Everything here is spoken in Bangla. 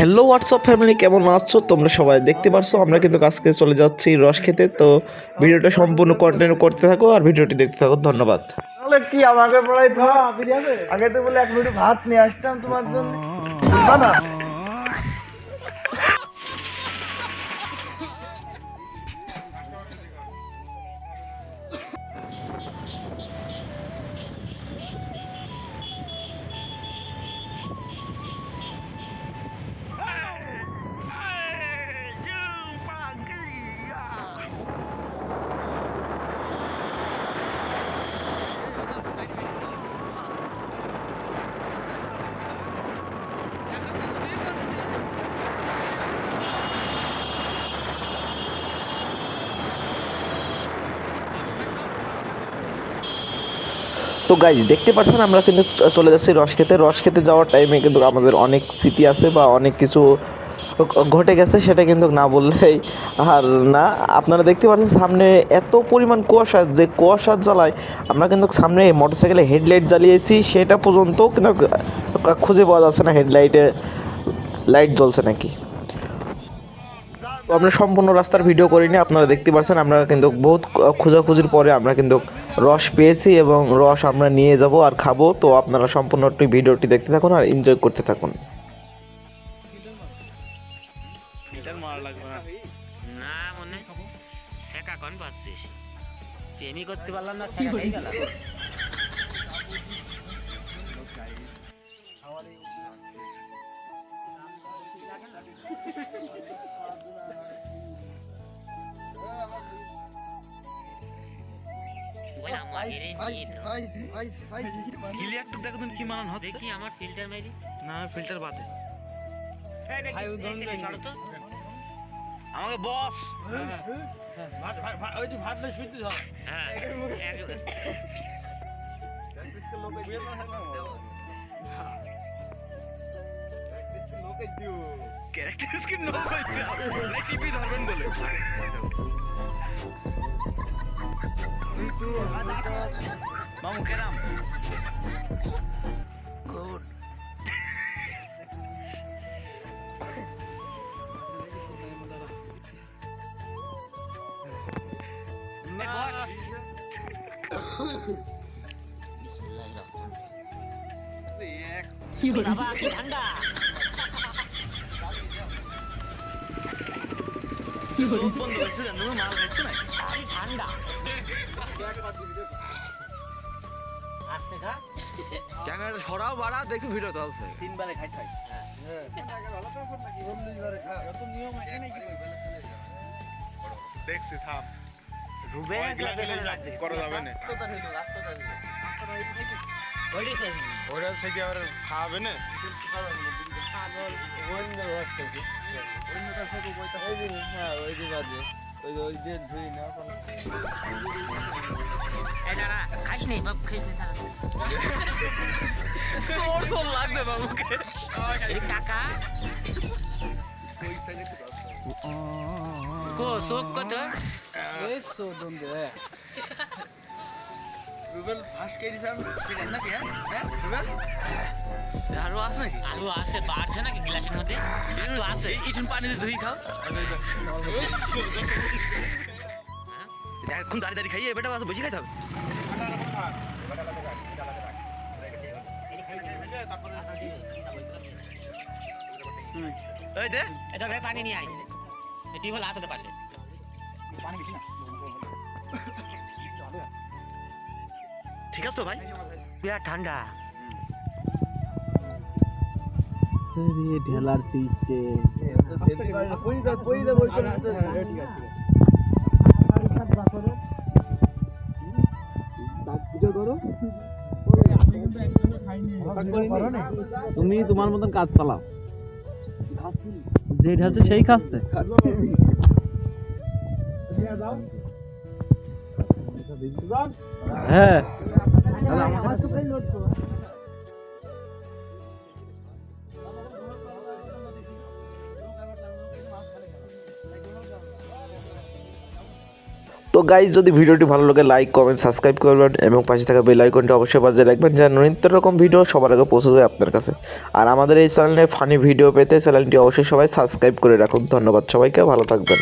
হ্যালো হোয়াটসঅ্যাপ ফ্যামিলি কেমন আছো? তোমরা সবাই দেখতে পারছ? আমরা কিন্তু আজকে চলে যাচ্ছি রস খেতে। তো ভিডিওটা সম্পূর্ণ কন্টিনিউ করতে থাকো আর ভিডিওটি দেখতে থাকো। ধন্যবাদ। তাহলে কি আমাকে পড়াই ধরা? আগে তো বলে এক মিনিট ভাত নিয়ে আসতাম তোমার জন্য। না। তো গাইজ দেখতে পাচ্ছেন, আমরা কিন্তু চলে যাচ্ছি রস খেতে রস খেতে যাওয়ার টাইমে কিন্তু আমাদের অনেক স্মৃতি আছে বা অনেক কিছু ঘটে গেছে, সেটা কিন্তু না বললেই আর না। আপনারা দেখতে পাচ্ছেন, সামনে এত পরিমাণ কুয়াশা যে কুয়াশার জ্বালায় আমরা কিন্তু সামনে মোটরসাইকেলে হেডলাইট জ্বালিয়েছি, সেটা পর্যন্ত কিন্তু খুঁজে পাওয়া যাচ্ছে না হেডলাইটে লাইট জ্বলছে নাকি। আমরা সম্পূর্ণ রাস্তার ভিডিও করিনি আপনারা দেখতে পাচ্ছেন আমরা কিন্তু বহুত খোঁজাখুঁজির পরে আমরা কিন্তু রস পেয়েছি এবং রস আমরা নিয়ে যাব আর খাব। তো আপনারা সম্পূর্ণ ভিডিওটি দেখতে থাকুন আর এনজয় করতে থাকুন। না। মনে শেখা কোন পাচ্ছিস। প্রেমই করতে পারলাম না শেখা গেল ওই আমাদের নিয়ে তো। ক্লিয়ার টু দেখবেন কি মানান হচ্ছে দেখি আমার ফিল্টার মেরি না ফিল্টার বাদে আমাকে বস হ্যাঁ এক- ক্যারেক্টার স্কিন নো টিপি ধরবেন বলে। মামু কেরাম। বস। বিসমিল্লাহির রহমানির রহিম। বাবা কি ঠান্ডা? চোখ বন্ধ হয়েছে জানো মাল খাইছো না আরে ঠান্ডা আস্তে খা ক্যামেরা সরাও বাড়া দেখো ভিডিও চলছে তিনবারে খাই খাই দেখছি থাম রুবে করা যাবে না ওরা থেকে আবার খাওয়াবে না? এই দাঁড়া খাইস নি বাপ খাইস নি দাঁড়া। সোর সোর লাগবে মামুকে এই টাকা কো শোক কত? রুবেল ফার্স্ট কেজি সাম সেটা নাকি হ্যাঁ হ্যাঁ রুবেল আরও আছে? আলু আছে বাড়ছে নাকি গ্লাসের মধ্যে? একটু আছে। ইটুন পানি দিয়ে ধুই খাও। এখন দাঁড়িয়ে দাঁড়িয়ে খাইয়ে বেটা বাস বসে খাইতে হবে। এই দে এটা পানি নিয়ে আয়। টিউবওয়েল আছে তো পাশে। ঠিক আছে ভাই? বিরাট ঠান্ডা। ঢেলার সিস্টেম। তুমি তোমার মতন কাজ চালাও। যে ঢালছে সেই খাচ্ছে। হ্যাঁ। তো গাইজ যদি ভিডিওটি ভালো লাগে লাইক কমেন্ট সাবস্ক্রাইব করবেন এবং পাশে থাকা বেল আইকনটি অবশ্যই বাজিয়ে রাখবেন যেন নিত্য রকম ভিডিও সবার আগে পৌঁছে যায় আপনার কাছে। আর আমাদের এই চ্যানেলে ফানি ভিডিও পেতে চ্যানেলটি অবশ্যই সবাই সাবস্ক্রাইব করে রাখুন। ধন্যবাদ সবাইকে, ভালো থাকবেন।